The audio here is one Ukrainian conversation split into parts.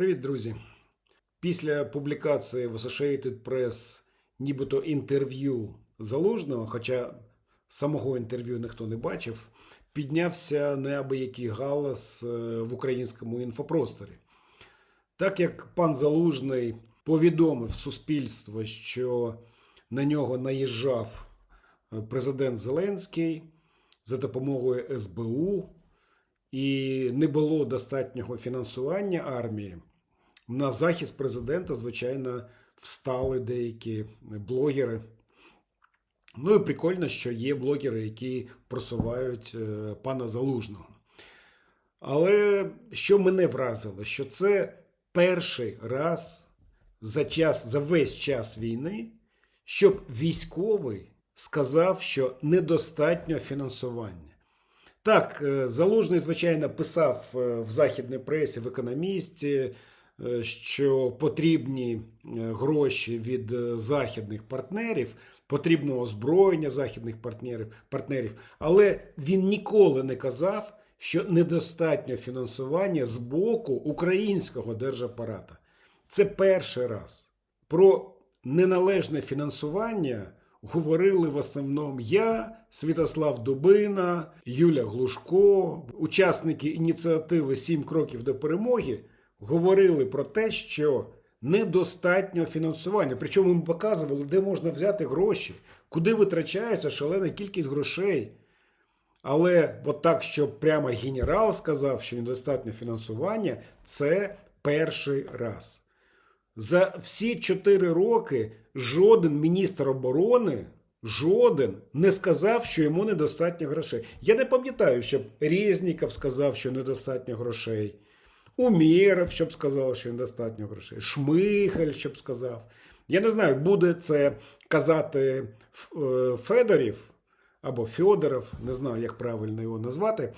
Привіт, друзі. Після публікації в Associated Press нібито інтерв'ю Залужного, хоча самого інтерв'ю ніхто не бачив, піднявся неабиякий галас е, в українському інфопросторі. Так як пан Залужний повідомив суспільство, що на нього наїжджав е, президент Зеленський за допомогою СБУ, і не було достатнього фінансування армії, на захист президента, звичайно, встали деякі блогери. Ну і прикольно, що є блогери, які просувають е, пана Залужного. Але що мене вразило, що це перший раз за час, за весь час війни, щоб військовий сказав, що недостатньо фінансування. Так, е, Залужний, звичайно, писав е, в західній пресі, в економісті, що потрібні е, гроші від е, західних партнерів, потрібно озброєння західних партнерів, партнерів, але він ніколи не казав, що недостатньо фінансування з боку українського держапарата. Це перший раз. Про неналежне фінансування говорили в основному я, Святослав Дубина, Юля Глушко, учасники ініціативи Сім кроків до перемоги говорили про те, що недостатньо фінансування. Причому ми показували, де можна взяти гроші, куди витрачається шалена кількість грошей. Але от так, що прямо генерал сказав, що недостатньо фінансування, це перший раз. За всі чотири роки жоден міністр оборони, жоден не сказав, що йому недостатньо грошей. Я не пам'ятаю, щоб Резніков сказав, що недостатньо грошей. Умєров, щоб сказав, що недостатньо грошей. Шмихаль, щоб сказав. Я не знаю, буде це казати е, Федорів або Федоров, не знаю, як правильно його назвати.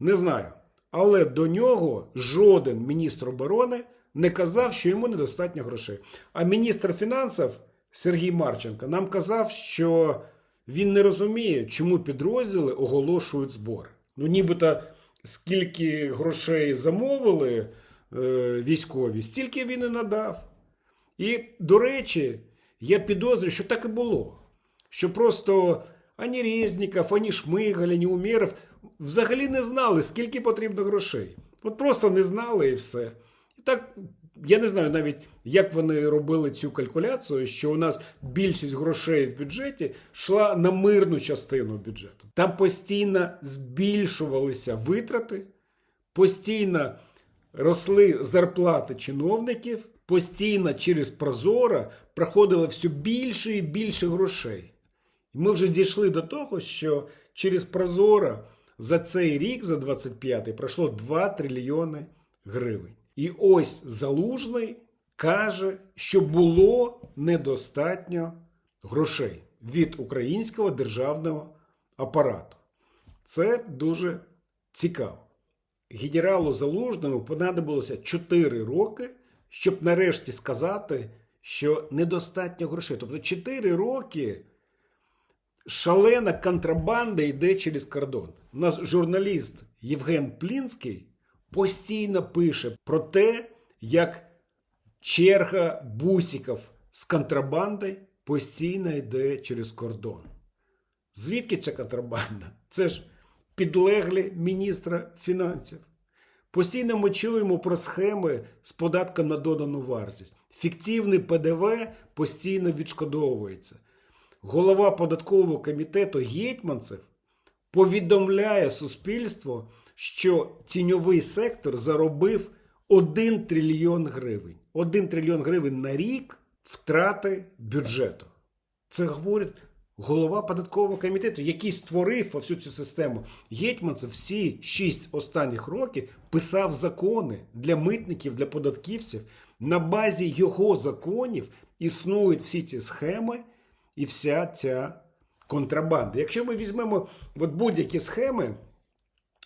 Не знаю. Але до нього жоден міністр оборони не казав, що йому недостатньо грошей. А міністр фінансів Сергій Марченко нам казав, що він не розуміє, чому підрозділи оголошують збори. Ну, нібито скільки грошей замовили е, військові, стільки він і надав. І, до речі, я підозрюю, що так і було. Що просто ані Резніков, ані Шмигаль, ані Умєров взагалі не знали, скільки потрібно грошей. От просто не знали і все. І так, я не знаю навіть, як вони робили цю калькуляцію, що у нас більшість грошей в бюджеті йшла на мирну частину бюджету. Там постійно збільшувалися витрати, постійно росли зарплати чиновників, постійно через Прозоро проходило все більше і більше грошей. І ми вже дійшли до того, що через Прозоро за цей рік, за 25-й, пройшло 2 трильйони гривень. І ось Залужний каже, що було недостатньо грошей від українського державного апарату. Це дуже цікаво. Генералу Залужному понадобилося 4 роки, щоб нарешті сказати, що недостатньо грошей. Тобто 4 роки шалена контрабанда йде через кордон. У нас журналіст Євген Плінський постійно пише про те, як черга бусиків з контрабандою постійно йде через кордон. Звідки ця контрабанда? Це ж підлеглі міністра фінансів. Постійно ми чуємо про схеми з податком на додану вартість. Фіктивний ПДВ постійно відшкодовується. Голова податкового комітету Гетьманцев повідомляє суспільство, що тіньовий сектор заробив 1 трильйон гривень. 1 трильйон гривень на рік втрати бюджету. Це говорить голова податкового комітету, який створив всю цю систему. Гетьманцев всі 6 останніх років писав закони для митників, для податківців. На базі його законів існують всі ці схеми і вся ця контрабанда. Якщо ми візьмемо от будь-які схеми,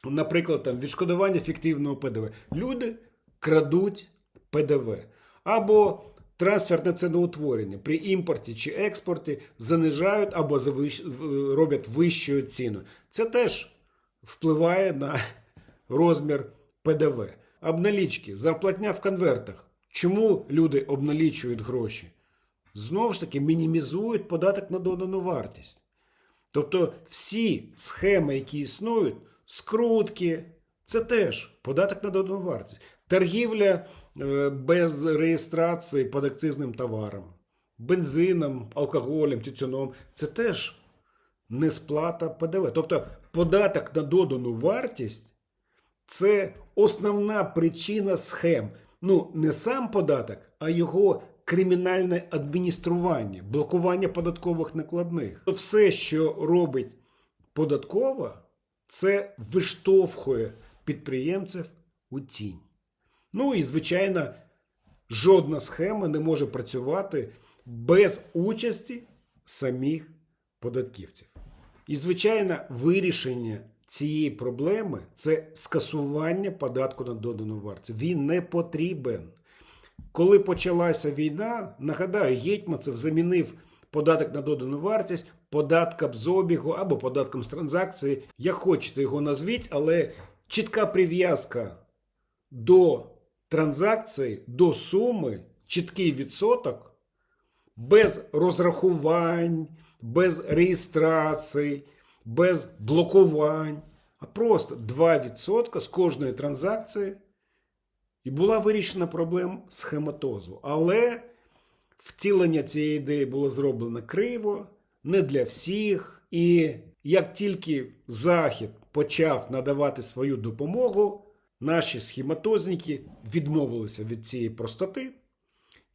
наприклад, там відшкодування фіктивного ПДВ, люди крадуть ПДВ або трансферне ціноутворення при імпорті чи експорті занижають або завищ... роблять вищу ціну. Це теж впливає на розмір ПДВ. обналічки, зарплатня в конвертах. Чому люди обналічують гроші? Знову ж таки, мінімізують податок на додану вартість. Тобто всі схеми, які існують, скрутки, це теж податок на додану вартість. Торгівля е, без реєстрації подакцизним товаром, бензином, алкоголем, тютюном це теж несплата ПДВ. Тобто податок на додану вартість це основна причина схем. Ну, не сам податок, а його кримінальне адміністрування, блокування податкових накладних. Все, що робить податкова, це виштовхує підприємців у тінь. Ну і, звичайно, жодна схема не може працювати без участі самих податківців. І, звичайно, вирішення цієї проблеми це скасування податку на додану вартість. Він не потрібен. Коли почалася війна, нагадаю, Гетьманцев замінив податок на додану вартість податком з обігу або податком з транзакції. Як хочете його назвіть, але чітка прив'язка до транзакції, до суми, чіткий відсоток, без розрахувань, без реєстрацій, без блокувань, а просто 2% з кожної транзакції. І була вирішена проблема схематозу. Але втілення цієї ідеї було зроблено криво, не для всіх. І як тільки Захід почав надавати свою допомогу, наші схематозники відмовилися від цієї простоти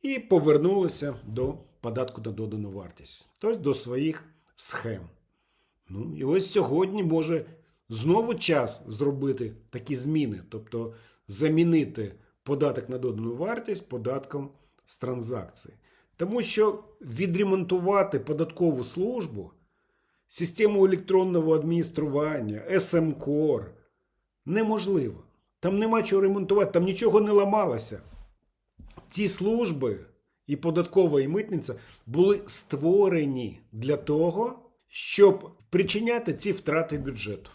і повернулися до податку на додану вартість, тобто до своїх схем. Ну і ось сьогодні може знову час зробити такі зміни, тобто замінити податок на додану вартість податком з транзакцій. Тому що відремонтувати податкову службу, систему електронного адміністрування, СМКОР неможливо. Там нема чого ремонтувати, там нічого не ламалося. Ці служби і податкова і митниця були створені для того, щоб причиняти ці втрати бюджету.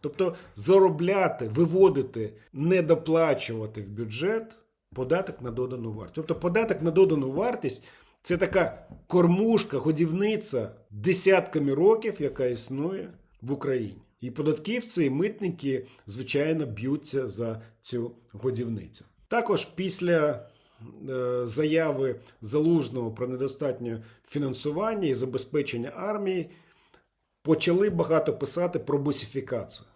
Тобто заробляти, виводити, недоплачувати в бюджет податок на додану вартість. Тобто податок на додану вартість це така кормушка, годівниця десятками років, яка існує в Україні. І податківці, і митники, звичайно, б'ються за цю годівницю. Також після заяви залужного про недостатнє фінансування і забезпечення армії почали багато писати про бусифікацію,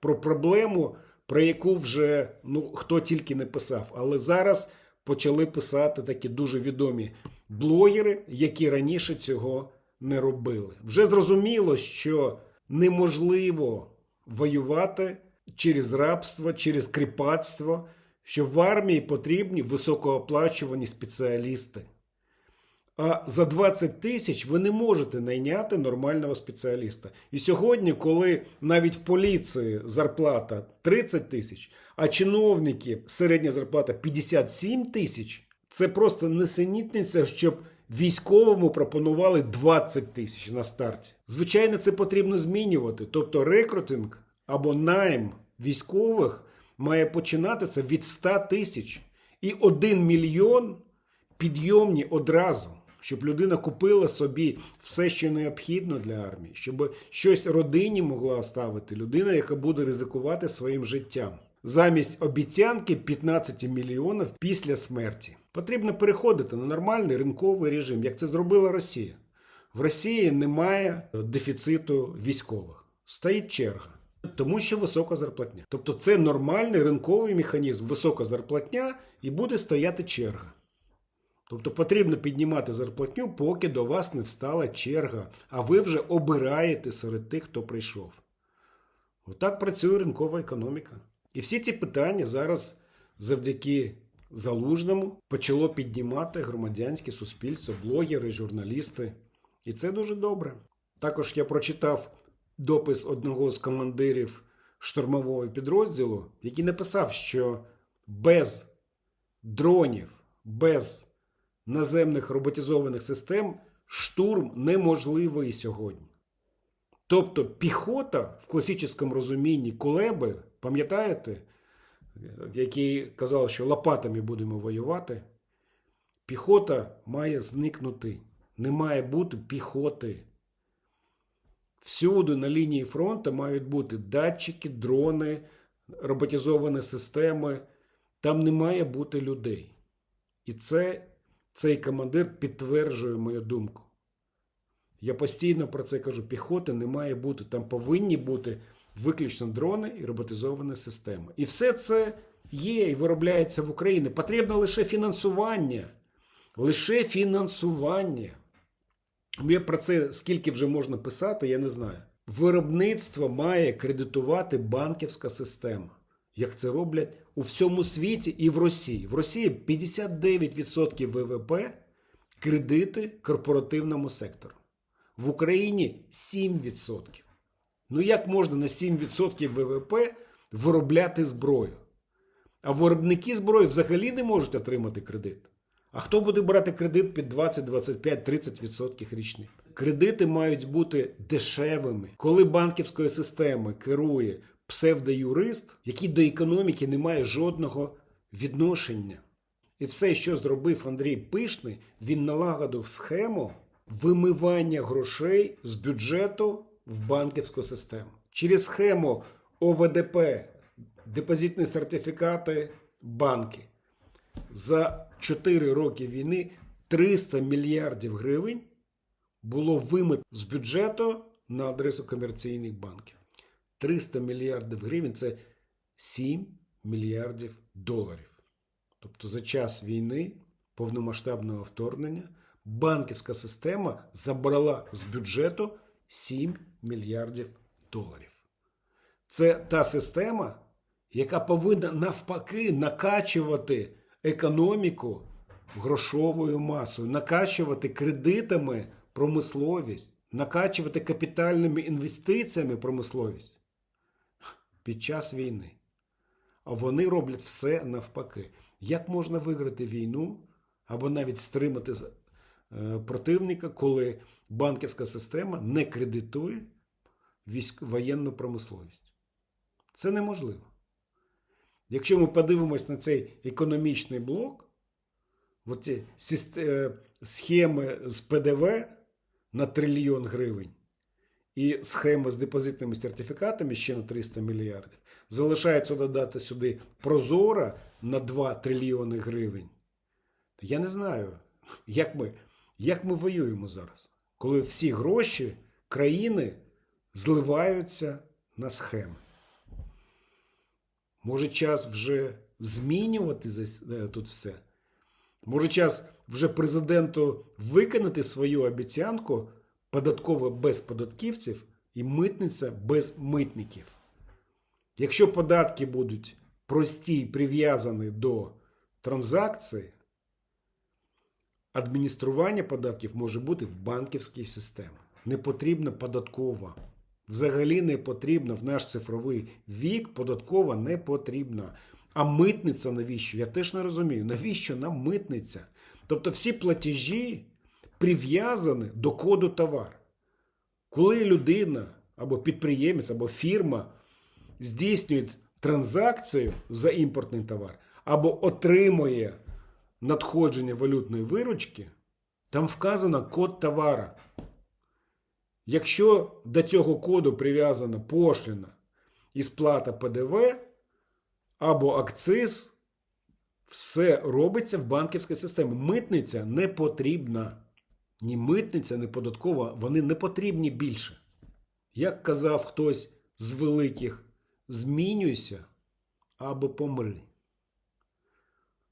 про проблему, про яку вже ну, хто тільки не писав. Але зараз почали писати такі дуже відомі блогери, які раніше цього не робили. Вже зрозуміло, що неможливо воювати через рабство, через кріпацтво, що в армії потрібні високооплачувані спеціалісти. А за 20 тисяч ви не можете найняти нормального спеціаліста. І сьогодні, коли навіть в поліції зарплата 30 тисяч, а чиновники середня зарплата 57 тисяч, це просто несенітниця, щоб військовому пропонували 20 тисяч на старті. Звичайно, це потрібно змінювати. Тобто рекрутинг або найм військових має починатися від 100 тисяч. І 1 мільйон підйомні одразу, щоб людина купила собі все, що необхідно для армії, щоб щось родині могла оставити людина, яка буде ризикувати своїм життям. Замість обіцянки 15 мільйонів після смерті. Потрібно переходити на нормальний ринковий режим, як це зробила Росія. В Росії немає дефіциту військових. Стоїть черга. Тому що висока зарплатня. Тобто це нормальний ринковий механізм, висока зарплатня і буде стояти черга. Тобто потрібно піднімати зарплатню, поки до вас не встала черга, а ви вже обираєте серед тих, хто прийшов. Отак працює ринкова економіка. І всі ці питання зараз завдяки залужному почало піднімати громадянське суспільство, блогери, журналісти. І це дуже добре. Також я прочитав допис одного з командирів штурмового підрозділу, який написав, що без дронів, без наземних роботизованих систем штурм неможливий сьогодні. Тобто піхота в класичному розумінні Кулеби, пам'ятаєте, який казав, що лопатами будемо воювати, піхота має зникнути. Не має бути піхоти. Всюди на лінії фронту мають бути датчики, дрони, роботизовані системи. Там не має бути людей. І це цей командир підтверджує мою думку. Я постійно про це кажу: піхоти не має бути. Там повинні бути виключно дрони і роботизовані системи. І все це є і виробляється в Україні. Потрібно лише фінансування. Лише фінансування. Я про це скільки вже можна писати, я не знаю. Виробництво має кредитувати банківська система, як це роблять у всьому світі і в Росії. В Росії 59% ВВП кредити корпоративному сектору. В Україні 7%. Ну як можна на 7% ВВП виробляти зброю? А виробники зброї взагалі не можуть отримати кредит. А хто буде брати кредит під 20, 25, 30% річних? Кредити мають бути дешевими. Коли банківською системою керує псевдоюрист, який до економіки не має жодного відношення. І все, що зробив Андрій Пишний, він налагодив схему вимивання грошей з бюджету в банківську систему. Через схему ОВДП, депозитні сертифікати, банки. За 4 роки війни 300 мільярдів гривень було вимито з бюджету на адресу комерційних банків. 300 мільярдів гривень це 7 мільярдів доларів. Тобто за час війни, повномасштабного вторгнення, банківська система забрала з бюджету 7 мільярдів доларів. Це та система, яка повинна навпаки накачувати економіку грошовою масою, накачувати кредитами промисловість, накачувати капітальними інвестиціями промисловість під час війни. А вони роблять все навпаки. Як можна виграти війну або навіть стримати е, противника, коли банківська система не кредитує воєнну промисловість? Це неможливо. Якщо ми подивимось на цей економічний блок, оці е, схеми з ПДВ на трильйон гривень і схеми з депозитними сертифікатами ще на 300 мільярдів, залишається додати сюди Прозора на 2 трильйони гривень. Я не знаю, як ми, як ми воюємо зараз, коли всі гроші країни зливаються на схеми. Може, час вже змінювати е, тут все? Може, час вже президенту виконати свою обіцянку податково без податківців і митниця без митників? Якщо податки будуть прості і прив'язані до транзакцій, адміністрування податків може бути в банківській системі. Не потрібна податкова. Взагалі не потрібна в наш цифровий вік, податкова не потрібна. А митниця навіщо? Я теж не розумію, навіщо нам митниця? Тобто всі платежі прив'язані до коду товар. Коли людина або підприємець, або фірма здійснює транзакцію за імпортний товар, або отримує надходження валютної виручки, там вказано код товара. Якщо до цього коду прив'язана пошліна і сплата ПДВ або акциз, все робиться в банківській системі. Митниця не потрібна. Ні митниця, ні податкова, вони не потрібні більше. Як казав хтось з великих, змінюйся або помри.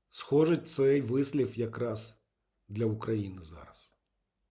Схоже, цей вислів якраз для України зараз.